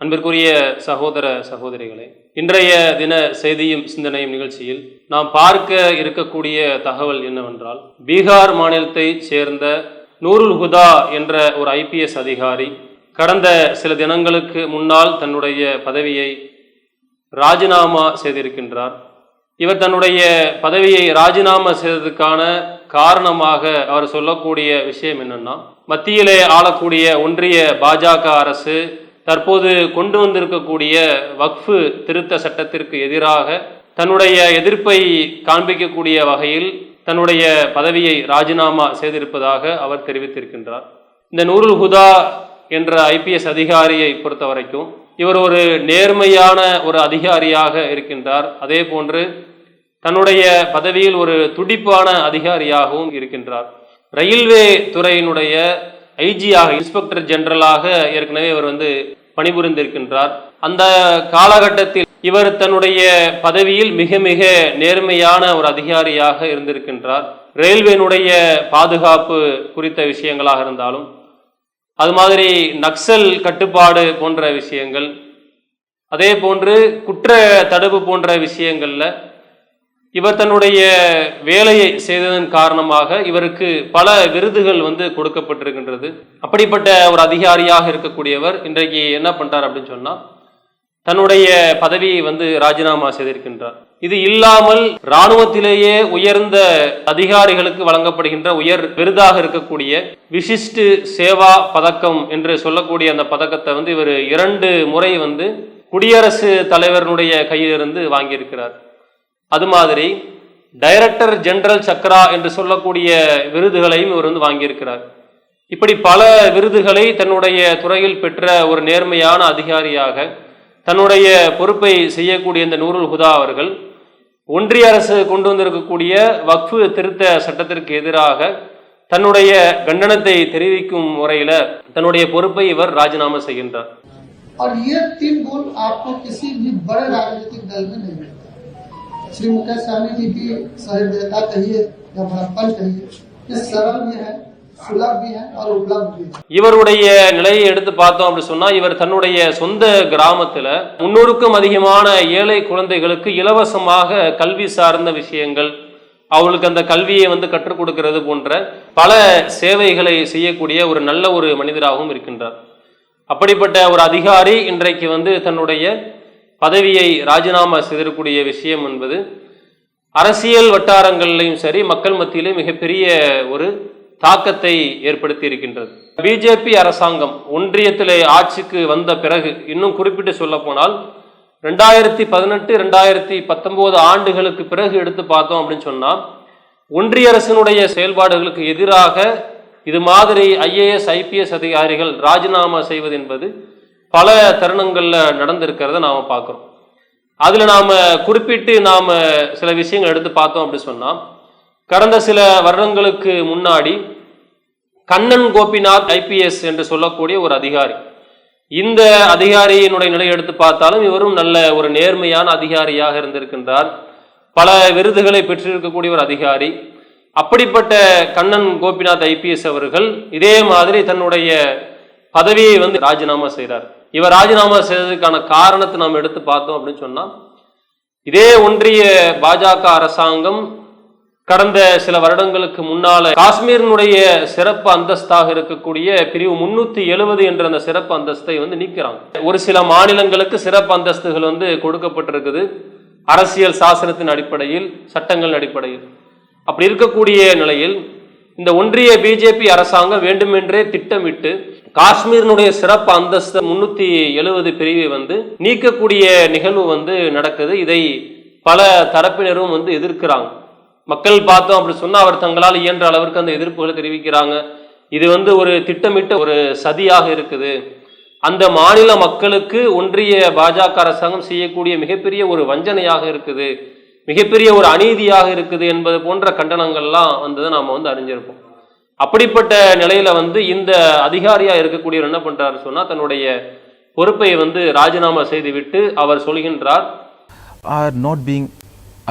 அன்பிற்குரிய சகோதர சகோதரிகளே இன்றைய தின செய்தியும் சிந்தனையும் நிகழ்ச்சியில் நாம் பார்க்க இருக்கக்கூடிய தகவல் என்னவென்றால் பீகார் மாநிலத்தைச் சேர்ந்த நூருல் ஹுதா என்ற ஒரு ஐபிஎஸ் அதிகாரி கடந்த சில தினங்களுக்கு முன்னால் தன்னுடைய பதவியை ராஜினாமா செய்திருக்கின்றார். இவர் தன்னுடைய பதவியை ராஜினாமா செய்ததுக்கான காரணமாக அவர் சொல்லக்கூடிய விஷயம் என்னன்னா மத்தியிலே ஆளக்கூடிய ஒன்றிய பாஜக அரசு தற்போது கொண்டு வந்திருக்கக்கூடிய வக்ஃபு திருத்த சட்டத்திற்கு எதிராக தன்னுடைய எதிர்ப்பை காண்பிக்கக்கூடிய வகையில் தன்னுடைய பதவியை ராஜினாமா செய்திருப்பதாக அவர் தெரிவித்திருக்கின்றார். இந்த நூருல் ஹுதா என்ற ஐபிஎஸ் அதிகாரியை பொறுத்த வரைக்கும் இவர் ஒரு நேர்மையான ஒரு அதிகாரியாக இருக்கின்றார். அதே போன்று தன்னுடைய பதவியில் ஒரு துடிப்பான அதிகாரியாகவும் இருக்கின்றார். ரயில்வே துறையினுடைய ஐஜியாக இன்ஸ்பெக்டர் ஜெனரலாக ஏற்கனவே இவர் வந்து பணிபுரிந்திருக்கின்றார். அந்த காலகட்டத்தில் இவர் தன்னுடைய பதவியில் மிக மிக நேர்மையான ஒரு அதிகாரியாக இருந்திருக்கின்றார். ரயில்வேனுடைய பாதுகாப்பு குறித்த விஷயங்களாக இருந்தாலும் அது மாதிரி நக்சல் கட்டுப்பாடு போன்ற விஷயங்கள் அதே போன்று குற்ற தடுப்பு போன்ற விஷயங்களில் இவர் தன்னுடைய வேலையை செய்ததன் காரணமாக இவருக்கு பல விருதுகள் வந்து கொடுக்கப்பட்டிருக்கின்றது. அப்படிப்பட்ட ஒரு அதிகாரியாக இருக்கக்கூடியவர் இன்றைக்கு என்ன பண்றார் அப்படின்னு சொன்னா தன்னுடைய பதவியை வந்து ராஜினாமா செய்திருக்கின்றார். இது இல்லாமல் இராணுவத்திலேயே உயர்ந்த அதிகாரிகளுக்கு வழங்கப்படுகின்ற உயர் விருதாக இருக்கக்கூடிய விசிஷ்டு சேவா பதக்கம் என்று சொல்லக்கூடிய அந்த பதக்கத்தை வந்து இவர் இரண்டு முறை வந்து குடியரசு தலைவரனுடைய கையிலிருந்து வாங்கியிருக்கிறார். அது மாதிரி டைரக்டர் ஜெனரல் சக்ரா என்று சொல்லக்கூடிய விருதுகளையும் இவர் வந்து வாங்கியிருக்கிறார் இப்படி பல விருதுகளை தன்னுடைய துறையில் பெற்ற ஒரு நேர்மையான அதிகாரியாக தன்னுடைய பொறுப்பை செய்யக்கூடிய இந்த நூருல் ஹுதா அவர்கள் ஒன்றிய அரசு கொண்டு வந்திருக்கக்கூடிய வக்ஃபு திருத்த சட்டத்திற்கு எதிராக தன்னுடைய கண்டனத்தை தெரிவிக்கும் முறையில தன்னுடைய பொறுப்பை இவர் ராஜினாமா செய்கின்றார் और ये तीन गुण आपको किसी भी बड़े राजनीतिक दल में नहीं मिलता श्री मुकेश सहनी जी की सहृदयता कहिए या बड़प्पन कहिए ये सरल भी है सुलभ भी है और उपलब्ध भी है இவருடைய நிலையை எடுத்து பார்த்தோம் அப்படி சொன்னா இவர் தன்னுடைய சொந்த கிராமத்துல முன்னூறுக்கும் அதிகமான ஏழை குழந்தைகளுக்கு இலவசமாக கல்வி சார்ந்த விஷயங்கள் அவங்களுக்கு அந்த கல்வியை வந்து கற்றுக் கொடுக்கிறது போன்ற பல சேவைகளை செய்யக்கூடிய ஒரு நல்ல ஒரு மனிதராகவும் இருக்கின்றார் அப்படிப்பட்ட ஒரு அதிகாரி இன்றைக்கு வந்து தன்னுடைய பதவியை ராஜினாமா செய்திருக்கூடிய விஷயம் என்பது அரசியல் வட்டாரங்கள்லையும் சரி மக்கள் மத்தியிலே மிகப்பெரிய ஒரு தாக்கத்தை ஏற்படுத்தி இருக்கின்றது பிஜேபி அரசாங்கம் ஒன்றியத்திலே ஆட்சிக்கு வந்த பிறகு இன்னும் குறிப்பிட்டு சொல்ல போனால் ரெண்டாயிரத்தி பதினெட்டு ரெண்டாயிரத்தி பத்தொன்பது ஆண்டுகளுக்கு பிறகு எடுத்து பார்த்தோம் அப்படின்னு சொன்னால் ஒன்றிய அரசினுடைய செயல்பாடுகளுக்கு எதிராக இது மாதிரி ஐஏஎஸ் ஐபிஎஸ் அதிகாரிகள் ராஜினாமா செய்வது என்பது பல தருணங்களில் நடந்திருக்கிறத நாம் பார்க்குறோம். அதில் நாம் குறிப்பிட்டு நாம் சில விஷயங்கள் எடுத்து பார்த்தோம் அப்படி சொன்னால் கடந்த சில வருடங்களுக்கு முன்னாடி கண்ணன் கோபிநாத் ஐபிஎஸ் என்று சொல்லக்கூடிய ஒரு அதிகாரி இந்த அதிகாரியினுடைய நிலை எடுத்து பார்த்தாலும் இவரும் நல்ல ஒரு நேர்மையான அதிகாரியாக இருந்திருக்கின்றார். பல விருதுகளை பெற்றிருக்கக்கூடிய ஒரு அதிகாரி. அப்படிப்பட்ட கண்ணன் கோபிநாத் ஐபிஎஸ் அவர்கள் இதே மாதிரி தன்னுடைய பதவியை வந்து ராஜினாமா செய்கிறார் இவர் ராஜினாமா செய்ததுக்கான காரணத்தை நாம் எடுத்து பார்த்தோம் அப்படின்னு சொன்னா இதே ஒன்றிய பாஜக அரசாங்கம் கடந்த சில வருடங்களுக்கு முன்னால காஷ்மீரினுடைய சிறப்பு அந்தஸ்தாக இருக்கக்கூடிய பிரிவு முன்னூத்தி எழுபது என்ற அந்த சிறப்பு அந்தஸ்தை வந்து நீக்கிறாங்க. ஒரு சில மாநிலங்களுக்கு சிறப்பு அந்தஸ்துகள் வந்து கொடுக்கப்பட்டிருக்குது. அரசியல் சாசனத்தின் அடிப்படையில் சட்டங்களின் அடிப்படையில். அப்படி இருக்கக்கூடிய நிலையில் இந்த ஒன்றிய பிஜேபி அரசாங்கம் வேண்டுமென்றே திட்டமிட்டு காஷ்மீரினுடைய சிறப்பு அந்தஸ்து முன்னூத்தி எழுபது பிரிவை வந்து நீக்கக்கூடிய நிகழ்வு வந்து நடக்குது. இதை பல தரப்பினரும் வந்து எதிர்க்கிறாங்க. மக்கள் பார்த்தோம் அப்படி சொன்னா அவர் தங்களால் இயன்ற அளவிற்கு அந்த எதிர்ப்புகளை தெரிவிக்கிறாங்க. இது வந்து ஒரு திட்டமிட்ட ஒரு சதியாக இருக்குது. அந்த மாநில மக்களுக்கு ஒன்றிய பாஜக அரசாங்கம் செய்யக்கூடிய மிகப்பெரிய ஒரு வஞ்சனையாக இருக்குது. மிகப்பெரிய ஒரு அநீதியாக இருக்குது என்பது போன்ற கண்டனங்கள்லாம் வந்ததை நாம வந்து அறிஞ்சிருப்போம் அப்படிப்பட்ட நிலையில வந்து இந்த அதிகாரியா இருக்கக்கூடியவர் என்ன பண்றாரு சொன்னா தன்னுடைய பொறுப்பை வந்து ராஜினாமா செய்துவிட்டு அவர் சொல்கின்றார் are not being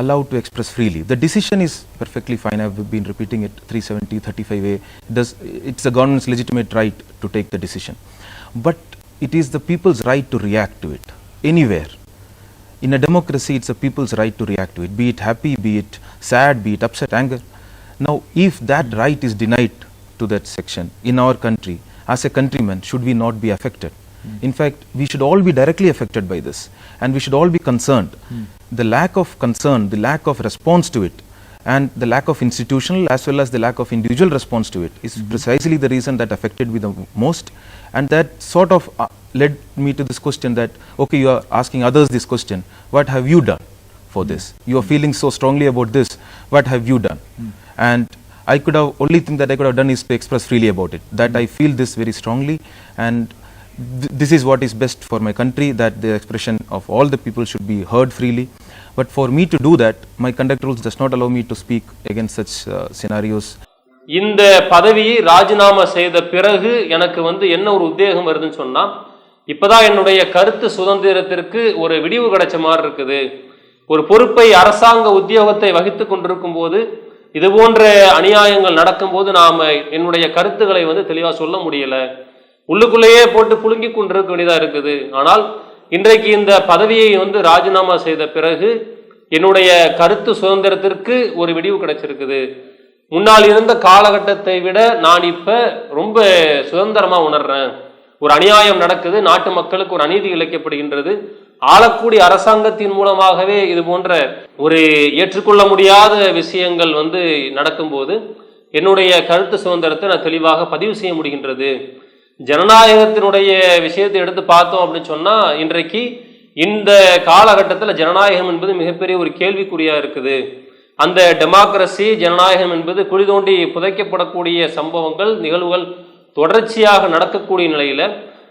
allowed to express freely. The decision is perfectly fine. I've been repeating it 370, 35A. It does, it's the government's legitimate right to take the decision. But it is the people's right to react to it anywhere. In a democracy, it's a people's right to react to it, be it happy, be it sad, be it upset, anger. Now, if that right is denied to that section in our country, as a countryman, should we not be affected? Hmm. In fact, we should all be directly affected by this, and we should all be concerned. Hmm. The lack of concern, the lack of response to it, and the lack of institutional as well as the lack of individual response to it is hmm. precisely the reason that affected me the most and that sort of uh, led me to this question that okay you are asking others this question what have you done for this you are feeling so strongly about this what have you done and i could have only thing that i could have done is to express freely about it that i feel this very strongly and th- this is what is best for my country that the expression of all the people should be heard freely but for me to do that my conduct rules does not allow me to speak against such uh, scenarios இந்த பதவியை ராஜினாமா செய்த பிறகு எனக்கு வந்து என்ன ஒரு உத்வேகம் வருதுன்னு சொன்னா இப்பதான் என்னுடைய கருத்து சுதந்திரத்திற்கு ஒரு விடிவு கிடைச்ச மாதிரி இருக்குது. ஒரு பொறுப்பை அரசாங்க உத்தியோகத்தை வகித்து கொண்டிருக்கும் போது இது போன்ற அநியாயங்கள் நடக்கும்போது நாம் என்னுடைய கருத்துக்களை வந்து தெளிவாக சொல்ல முடியல. உள்ளுக்குள்ளேயே போட்டு புழுங்கி கொண்டிருக்க வேண்டியதாக இருக்குது. ஆனால் இன்றைக்கு இந்த பதவியை வந்து ராஜினாமா செய்த பிறகு என்னுடைய கருத்து சுதந்திரத்திற்கு ஒரு விடிவு கிடைச்சிருக்குது. முன்னால் இருந்த காலகட்டத்தை விட நான் இப்போ ரொம்ப சுதந்திரமாக உணர்றேன். ஒரு அநியாயம் நடக்குது நாட்டு மக்களுக்கு ஒரு அநீதி இழைக்கப்படுகின்றது. ஆளக்கூடிய அரசாங்கத்தின் மூலமாகவே இது போன்ற ஒரு ஏற்றுக்கொள்ள முடியாத விஷயங்கள் வந்து நடக்கும்போது என்னுடைய கருத்து சுதந்திரத்தை நான் தெளிவாக பதிவு செய்ய முடிகின்றது. ஜனநாயகத்தினுடைய விஷயத்தை எடுத்து பார்த்தோம் அப்படின்னு சொன்னால் இன்றைக்கு இந்த காலகட்டத்தில் ஜனநாயகம் என்பது மிகப்பெரிய ஒரு கேள்விக்குறியாக இருக்குது. அந்த டெமோக்ரஸி ஜனநாயகம் என்பது குழி தோண்டி புதைக்கப்படக்கூடிய சம்பவங்கள் நிகழ்வுகள் தொடர்ச்சியாக நடக்கக்கூடிய நிலையில்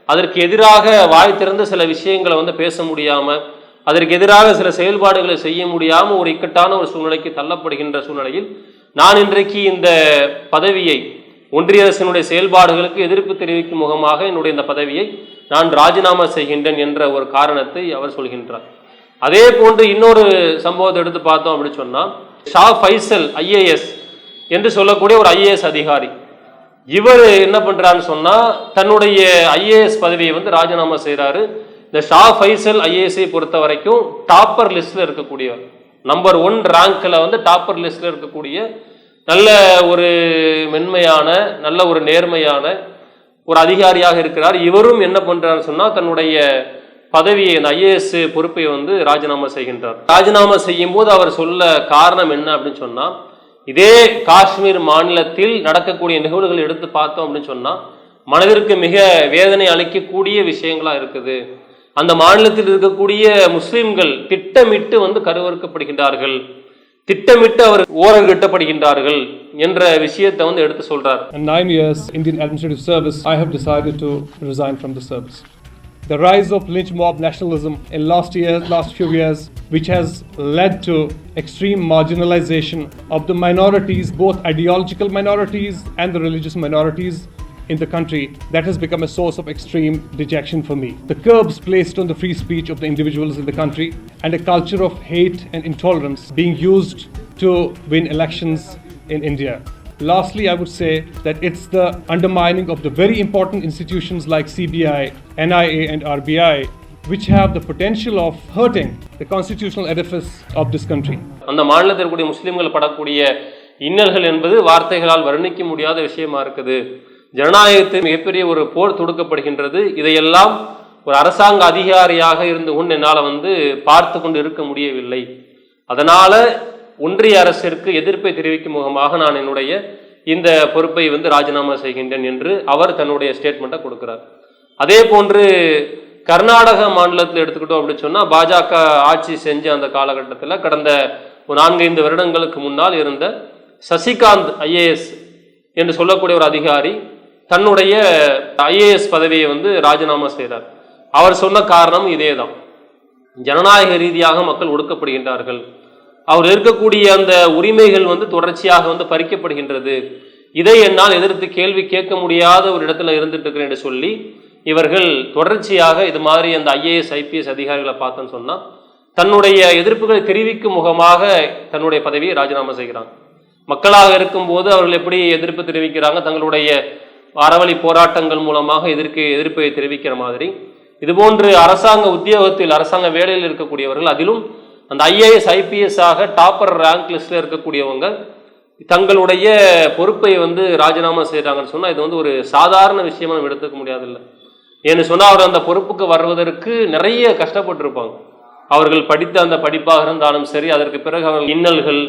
அதற்கு எதிராக வாய் திறந்து சில விஷயங்களை வந்து பேச முடியாமல் அதற்கு எதிராக சில செயல்பாடுகளை செய்ய முடியாமல் ஒரு இக்கட்டான ஒரு சூழ்நிலைக்கு தள்ளப்படுகின்ற சூழ்நிலையில் நான் இன்றைக்கு இந்த பதவியை ஒன்றிய அரசினுடைய செயல்பாடுகளுக்கு எதிர்ப்பு தெரிவிக்கும் முகமாக என்னுடைய இந்த பதவியை நான் ராஜினாமா செய்கின்றேன் என்ற ஒரு காரணத்தை அவர் சொல்கின்றார். அதே போன்று இன்னொரு சம்பவத்தை எடுத்து பார்த்தோம் அப்படின்னு சொன்னால் ஷா ஃபைசல் ஐஏஎஸ் என்று சொல்லக்கூடிய ஒரு ஐஏஎஸ் அதிகாரி இவர் என்ன பண்றாருன்னு சொன்னா தன்னுடைய ஐஏஎஸ் பதவியை வந்து ராஜினாமா செய்கிறாரு இந்த ஷா ஃபைசல் ஐஏஎஸ்ஐ பொறுத்த வரைக்கும் டாப்பர் லிஸ்ட்ல இருக்கக்கூடியவர். நம்பர் ஒன் ரேங்க்ல வந்து டாப்பர் லிஸ்ட்ல இருக்கக்கூடிய நல்ல ஒரு மென்மையான நல்ல ஒரு நேர்மையான ஒரு அதிகாரியாக இருக்கிறார். இவரும் என்ன பண்றாருன்னு சொன்னா தன்னுடைய பதவியை இந்த ஐஏஎஸ் பொறுப்பை வந்து ராஜினாமா செய்கின்றார். ராஜினாமா செய்யும் போது அவர் சொல்ல காரணம் என்ன அப்படின்னு சொன்னா இதே காஷ்மீர் மாநிலத்தில் நடக்கக்கூடிய நிகழ்வுகள் எடுத்து பார்த்தோம் அப்படின்னு சொன்னால் மனதிற்கு மிக வேதனை அளிக்கக்கூடிய விஷயங்களாக இருக்குது. அந்த மாநிலத்தில் இருக்கக்கூடிய முஸ்லிம்கள் திட்டமிட்டு வந்து கருவறுக்கப்படுகின்றார்கள். திட்டமிட்டு அவர் ஓரங்கட்டப்படுகின்றார்கள் என்ற விஷயத்தை வந்து எடுத்து சொல்றார். And nine years Indian administrative service, I have decided to resign from the service. The rise of lynch mob nationalism in last year, last few years, which has led to extreme marginalization of the minorities, both ideological minorities and the religious minorities in the country, that has become a source of extreme dejection for me. The curbs placed on the free speech of the individuals in the country and a culture of hate and intolerance being used to win elections in India. Lastly, I would say that it's the undermining of the very important institutions like CBI, NIA, and RBI, which have the potential of hurting the constitutional edifice of this country. அந்த மாநிலத்தில் கூடிய முஸ்லிம்கள் படக்கூடிய இன்னல்கள் என்பது வார்த்தைகளால் வர்ணிக்க முடியாத விஷயமா இருக்குது ஜனநாயகத்தில் மிகப்பெரிய ஒரு போர் தொடுக்கப்படுகின்றது இதையெல்லாம் ஒரு அரசாங்க அதிகாரியாக இருந்து கொண்டு என்னால் வந்து பார்த்து கொண்டு இருக்க முடியவில்லை அதனால ஒன்றிய அரசிற்கு எதிர்ப்பை தெரிவிக்கும் முகமாக நான் என்னுடைய இந்த பொறுப்பை வந்து ராஜினாமா செய்கின்றேன் என்று அவர் தன்னுடைய ஸ்டேட்மெண்ட்டை கொடுக்கிறார். அதே போன்று கர்நாடக மாநிலத்தில் எடுத்துக்கிட்டோம் அப்படின்னு சொன்னால் பாஜக ஆட்சி செஞ்ச அந்த காலகட்டத்தில் கடந்த ஒரு நான்கைந்து வருடங்களுக்கு முன்னால் இருந்த சசிகாந்த் ஐஏஎஸ் என்று சொல்லக்கூடிய ஒரு அதிகாரி தன்னுடைய ஐஏஎஸ் பதவியை வந்து ராஜினாமா செய்கிறார் அவர் சொன்ன காரணம் இதே தான் ஜனநாயக ரீதியாக மக்கள் ஒடுக்கப்படுகின்றார்கள். அவர் இருக்கக்கூடிய அந்த உரிமைகள் வந்து தொடர்ச்சியாக வந்து பறிக்கப்படுகின்றது. இதை என்னால் எதிர்த்து கேள்வி கேட்க முடியாத ஒரு இடத்துல இருந்துட்டு இருக்கிறேன் என்று சொல்லி இவர்கள் தொடர்ச்சியாக இது மாதிரி அந்த ஐஏஎஸ் ஐபிஎஸ் அதிகாரிகளை பார்த்தோன்னு சொன்னால் தன்னுடைய எதிர்ப்புகளை தெரிவிக்கும் முகமாக தன்னுடைய பதவியை ராஜினாமா செய்கிறாங்க. மக்களாக இருக்கும்போது அவர்கள் எப்படி எதிர்ப்பு தெரிவிக்கிறாங்க? தங்களுடைய அறவழி போராட்டங்கள் மூலமாக எதிர்க்கு எதிர்ப்பை தெரிவிக்கிற மாதிரி. இதுபோன்று அரசாங்க உத்தியோகத்தில் அரசாங்க வேலையில் இருக்கக்கூடியவர்கள் அதிலும் அந்த ஐஏஎஸ் ஐபிஎஸ் ஆக டாப்பர் ரேங்க் லிஸ்ட்ல இருக்கக்கூடியவங்க தங்களுடைய பொறுப்பை வந்து ராஜினாமா செய்கிறாங்கன்னு சொன்னால் இது வந்து ஒரு சாதாரண விஷயமா நம்ம எடுத்துக்க முடியாதில்ல. ஏன்னு சொன்னால் அவர் அந்த பொறுப்புக்கு வருவதற்கு நிறைய கஷ்டப்பட்டிருப்பாங்க. அவர்கள் படித்த அந்த படிப்பாக இருந்தாலும் சரி அதற்கு பிறகு அவர்கள் இன்னல்கள்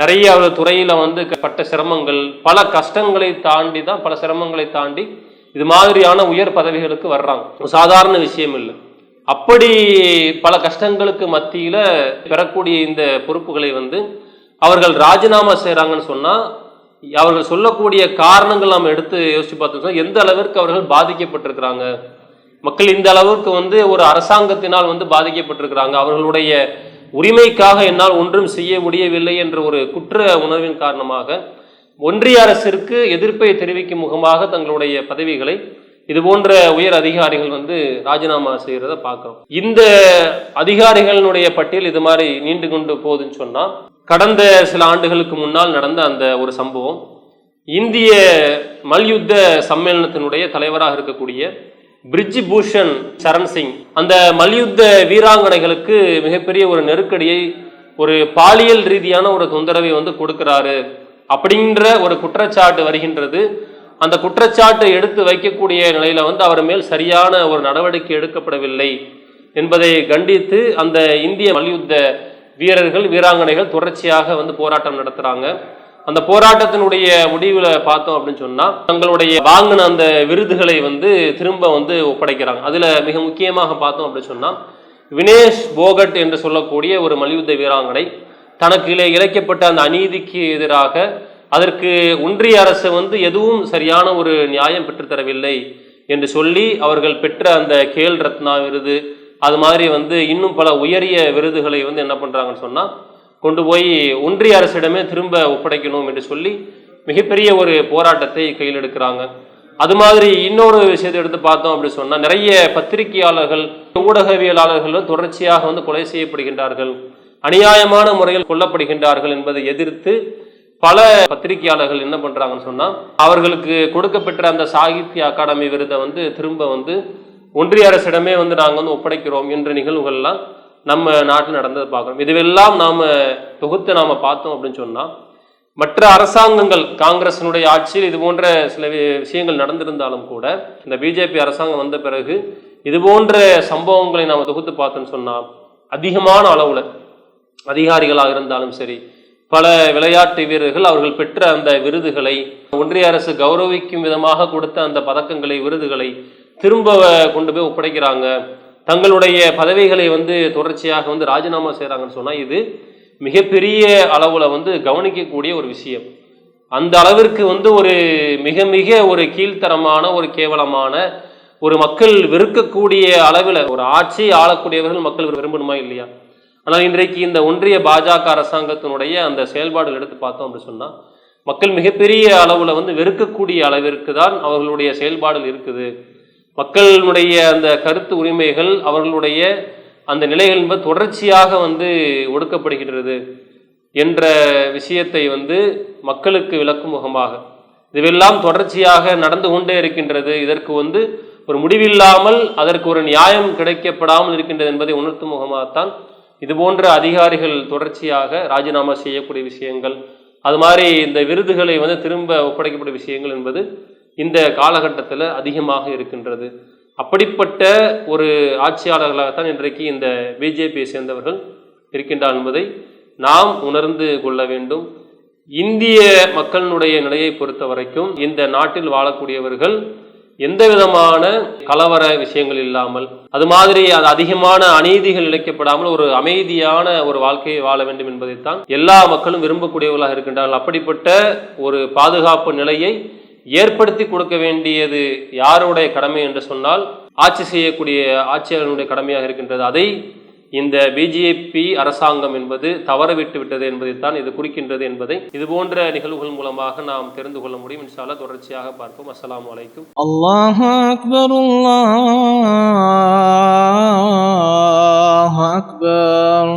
நிறைய அவர் துறையில் வந்து பட்ட சிரமங்கள் பல கஷ்டங்களை தாண்டி தான் பல சிரமங்களை தாண்டி இது மாதிரியான உயர் பதவிகளுக்கு வர்றாங்க. சாதாரண விஷயம் இல்லை. அப்படி பல கஷ்டங்களுக்கு மத்தியில் பெறக்கூடிய இந்த பொறுப்புகளை வந்து அவர்கள் ராஜினாமா செய்கிறாங்கன்னு சொன்னால் அவர்கள் சொல்லக்கூடிய காரணங்கள் நாம் எடுத்து யோசிச்சு பார்த்தோம்னா எந்த அளவிற்கு அவர்கள் பாதிக்கப்பட்டிருக்கிறாங்க? மக்கள் இந்த அளவுக்கு வந்து ஒரு அரசாங்கத்தினால் வந்து பாதிக்கப்பட்டிருக்கிறாங்க. அவர்களுடைய உரிமைக்காக என்னால் ஒன்றும் செய்ய முடியவில்லை என்ற ஒரு குற்ற உணர்வின் காரணமாக ஒன்றிய அரசிற்கு எதிர்ப்பை தெரிவிக்கும் முகமாக தங்களுடைய பதவிகளை இது போன்ற உயர் அதிகாரிகள் வந்து ராஜினாமா செய்யறத பார்க்கிறோம். இந்த அதிகாரிகளினுடைய பட்டியல் இது மாதிரி நீண்டு கொண்டு போகுதுன்னு சொன்னா கடந்த சில ஆண்டுகளுக்கு முன்னால் நடந்த அந்த ஒரு சம்பவம் இந்திய மல்யுத்த சம்மேளனத்தினுடைய தலைவராக இருக்கக்கூடிய பிரிட்ஜ் பூஷன் சரண் சிங் அந்த மல்யுத்த வீராங்கனைகளுக்கு மிகப்பெரிய ஒரு நெருக்கடியை ஒரு பாலியல் ரீதியான ஒரு தொந்தரவை வந்து கொடுக்கிறாரு அப்படின்ற ஒரு குற்றச்சாட்டு வருகின்றது. அந்த குற்றச்சாட்டை எடுத்து வைக்கக்கூடிய நிலையில வந்து அவர் மேல் சரியான ஒரு நடவடிக்கை எடுக்கப்படவில்லை என்பதை கண்டித்து அந்த இந்திய மல்யுத்த வீரர்கள் வீராங்கனைகள் தொடர்ச்சியாக வந்து போராட்டம் நடத்துறாங்க. அந்த போராட்டத்தினுடைய முடிவில் பார்த்தோம் அப்படின்னு சொன்னா தங்களுடைய வாங்கின அந்த விருதுகளை வந்து திரும்ப வந்து ஒப்படைக்கிறாங்க. அதுல மிக முக்கியமாக பார்த்தோம் அப்படின்னு சொன்னா வினேஷ் போகட் என்று சொல்லக்கூடிய ஒரு மல்யுத்த வீராங்கனை தனக்கு இழைக்கப்பட்ட அந்த அநீதிக்கு எதிராக அதற்கு ஒன்றிய அரசு வந்து எதுவும் சரியான ஒரு நியாயம் பெற்றுத்தரவில்லை என்று சொல்லி அவர்கள் பெற்ற அந்த கேல் ரத்னா விருது அது மாதிரி வந்து இன்னும் பல உயரிய விருதுகளை வந்து என்ன பண்ணுறாங்கன்னு சொன்னால் கொண்டு போய் ஒன்றிய அரசிடமே திரும்ப ஒப்படைக்கணும் என்று சொல்லி மிகப்பெரிய ஒரு போராட்டத்தை கையில் எடுக்கிறாங்க. அது மாதிரி இன்னொரு விஷயத்தை எடுத்து பார்த்தோம் அப்படின்னு சொன்னால் நிறைய பத்திரிகையாளர்கள் ஊடகவியலாளர்களும் தொடர்ச்சியாக வந்து கொலை செய்யப்படுகின்றார்கள் அநியாயமான முறையில் கொல்லப்படுகின்றார்கள் என்பதை எதிர்த்து பல பத்திரிகையாளர்கள் என்ன பண்ணுறாங்கன்னு சொன்னால் அவர்களுக்கு கொடுக்கப்பெற்ற அந்த சாகித்ய அகாடமி விருதை வந்து திரும்ப வந்து ஒன்றிய அரசிடமே வந்து நாங்கள் வந்து ஒப்படைக்கிறோம் என்ற நிகழ்வுகள்லாம் நம்ம நாட்டில் நடந்ததை பார்க்குறோம். இதுவெல்லாம் நாம் தொகுத்து நாம் பார்த்தோம் அப்படின்னு சொன்னால் மற்ற அரசாங்கங்கள் காங்கிரசினுடைய ஆட்சியில் இது போன்ற சில வி- விஷயங்கள் நடந்திருந்தாலும் கூட இந்த பிஜேபி அரசாங்கம் வந்த பிறகு இது போன்ற சம்பவங்களை நாம் தொகுத்து பார்த்தோம்னு சொன்னால் அதிகமான அளவில் அதிகாரிகளாக இருந்தாலும் சரி பல விளையாட்டு வீரர்கள் அவர்கள் பெற்ற அந்த விருதுகளை ஒன்றிய அரசு கௌரவிக்கும் விதமாக கொடுத்த அந்த பதக்கங்களை விருதுகளை திரும்ப கொண்டு போய் ஒப்படைக்கிறாங்க. தங்களுடைய பதவிகளை வந்து தொடர்ச்சியாக வந்து ராஜினாமா செய்கிறாங்கன்னு சொன்னால் இது மிகப்பெரிய அளவில் வந்து கவனிக்கக்கூடிய ஒரு விஷயம். அந்த அளவிற்கு வந்து ஒரு மிக மிக ஒரு கீழ்த்தரமான ஒரு கேவலமான ஒரு மக்கள் வெறுக்கக்கூடிய அளவில் ஒரு ஆட்சி ஆளக்கூடியவர்கள் மக்கள் விரும்பணுமா இல்லையா? ஆனால் இன்றைக்கு இந்த ஒன்றிய பாஜக அரசாங்கத்தினுடைய அந்த செயல்பாடுகள் எடுத்து பார்த்தோம் அப்படின்னு சொன்னால் மக்கள் மிகப்பெரிய அளவில் வந்து வெறுக்கக்கூடிய அளவிற்கு தான் அவர்களுடைய செயல்பாடுகள் இருக்குது. மக்களுடைய அந்த கருத்து உரிமைகள் அவர்களுடைய அந்த நிலைகள் என்பது தொடர்ச்சியாக வந்து ஒடுக்கப்படுகின்றது என்ற விஷயத்தை வந்து மக்களுக்கு விளக்கும் முகமாக. இதுவெல்லாம் தொடர்ச்சியாக நடந்து கொண்டே இருக்கின்றது. இதற்கு வந்து ஒரு முடிவில்லாமல் அதற்கு ஒரு நியாயம் கிடைக்கப்படாமல் இருக்கின்றது என்பதை உணர்த்தும் முகமாகத்தான் இது போன்ற அதிகாரிகள் தொடர்ச்சியாக ராஜினாமா செய்யக்கூடிய விஷயங்கள் அது மாதிரி இந்த விருதுகளை வந்து திரும்ப ஒப்படைக்கப்படும் விஷயங்கள் என்பது இந்த காலகட்டத்தில் அதிகமாக இருக்கின்றது. அப்படிப்பட்ட ஒரு ஆட்சியாளர்களாகத்தான் இன்றைக்கு இந்த பிஜேபியை சேர்ந்தவர்கள் இருக்கின்றார் என்பதை நாம் உணர்ந்து கொள்ள வேண்டும். இந்திய மக்களினுடைய நிலையை பொறுத்த வரைக்கும் இந்த நாட்டில் வாழக்கூடியவர்கள் எந்த விதமான கலவர விஷயங்கள் இல்லாமல் அது மாதிரி அது அதிகமான அநீதிகள் இழைக்கப்படாமல் ஒரு அமைதியான ஒரு வாழ்க்கையை வாழ வேண்டும் என்பதைத்தான் எல்லா மக்களும் விரும்பக்கூடியவர்களாக இருக்கின்றார்கள். அப்படிப்பட்ட ஒரு பாதுகாப்பு நிலையை ஏற்படுத்தி கொடுக்க வேண்டியது யாருடைய கடமை என்று சொன்னால் ஆட்சி செய்யக்கூடிய ஆட்சியாளர்களுடைய கடமையாக இருக்கின்றது. அதை இந்த பிஜேபி அரசாங்கம் என்பது தவறவிட்டு விட்டது என்பதைத்தான் இது குறிக்கின்றது என்பதை இது போன்ற நிகழ்வுகள் மூலமாக நாம் தெரிந்து கொள்ள முடியும். இன்ஷால்லா தொடர்ச்சியாக பார்ப்போம். அஸ்லாம் வலைக்கும் அல்லாஹ் அக்பர் அல்லாஹ் அக்பர்.